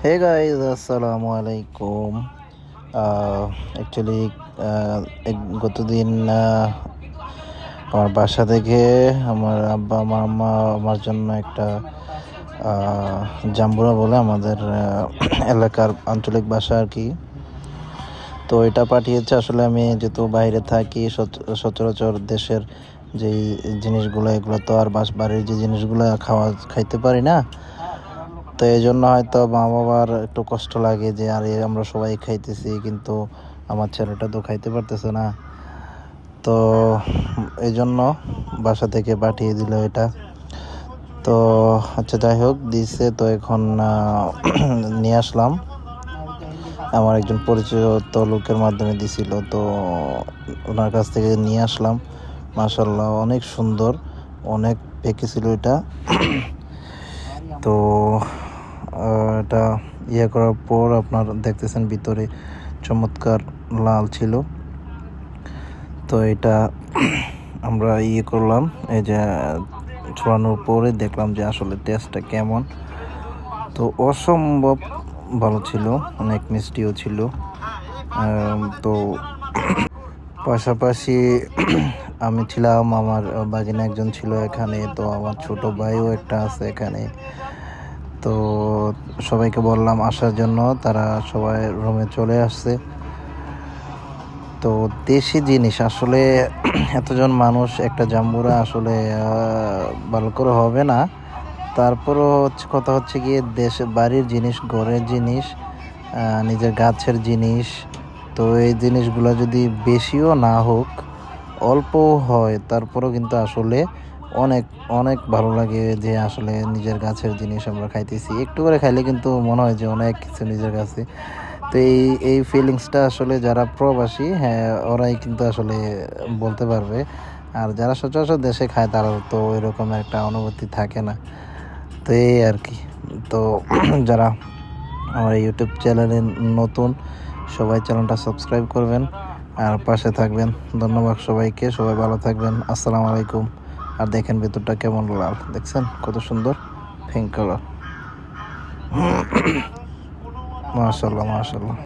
Hey guys আসসালামু আলাইকুম actually গতদিন আহ, আমার বাসা থেকে আমার আব্বা আমার আম্মা আমার জন্য একটা আহ, জাম্বুরা বলে আমাদের আহ, এলাকার আঞ্চলিক ভাষা আর কি। তো এটা পাঠিয়েছে। আসলে আমি যেহেতু বাইরে থাকি সচ- সচরাচর দেশের যে জিনিসগুলো এগুলো তো আর বাস বাড়ির যে জিনিসগুলো খাওয়া খাইতে পারি না তো এই জন্য হয়তো মা বাবার একটু কষ্ট লাগে যে, আরে, আমরা সবাই খাইতেছি, কিন্তু আমার ছেলেটা তো খাইতে পারতেছে না। তো এই জন্য বাসা থেকে পাঠিয়ে দিল এটা। তো আচ্ছা যাই হোক, দিছে। তো এখন নিয়ে আসলাম। আমার একজন পরিচিত লোকের মাধ্যমে দিছিল। তো ওনার কাছ থেকে নিয়ে আসলাম। মাশাল্লাহ অনেক সুন্দর। অনেক পেকে ছিল এটা। তো এটা ইয়ে করার পর আপনার দেখতেছেন ভিতরে চমৎকার লাল ছিল। তো এটা আমরা ইয়ে করলাম, এই যে ছড়ানোর পরে দেখলাম যে আসলে টেস্টটা কেমন। তো অসম্ভব ভালো ছিল, অনেক মিষ্টিও ছিল। তো পাশাপাশি আমি ছিলাম, আমার বাগিনা একজন ছিল এখানে, তো আমার ছোট ভাইও একটা আছে এখানে। তো সবাইকে বললাম আসার জন্য, তারা সবাই রুমে চলে আসছে। তো দেশি জিনিস, আসলে এতজন মানুষ, একটা জাম্বুরা আসলে ভালো করে হবে না। তারপরও হচ্ছে, কথা হচ্ছে গিয়ে দেশে, বাড়ির জিনিস, ঘরের জিনিস নিজের গাছের জিনিস, তো এই জিনিসগুলো যদি বেশিও না হোক অল্প হয়, তারপরও কিন্তু আসলে অনেক অনেক ভালো লাগে যে আসলে নিজের গাছের জিনিস আমরা খাইতেছি। একটু করে খাইলে কিন্তু মনে হয় যে অনেক কিছু নিজের কাছে। তো এই এই ফিলিংসটা আসলে যারা প্রবাসী হ্যাঁ ওরাই কিন্তু আসলে বলতে পারবে। আর যারা সচরাচর দেশে খায়, তারা তো এরকম একটা অনুভূতি থাকে না। তো এই আর কি। তো যারা আমার ইউটিউব চ্যানেলে নতুন, সবাই চ্যানেলটা সাবস্ক্রাইব করবেন। আর পাশে থাকবেন। ধন্যবাদ সবাইকে। সবাই ভালো থাকবেন। আসসালামু আলাইকুম। আর দেখেন ভেতরটা কেমন লাল দেখছেন? কত সুন্দর পিঙ্ক কালার মাশাল্লাহ মাশাল্লাহ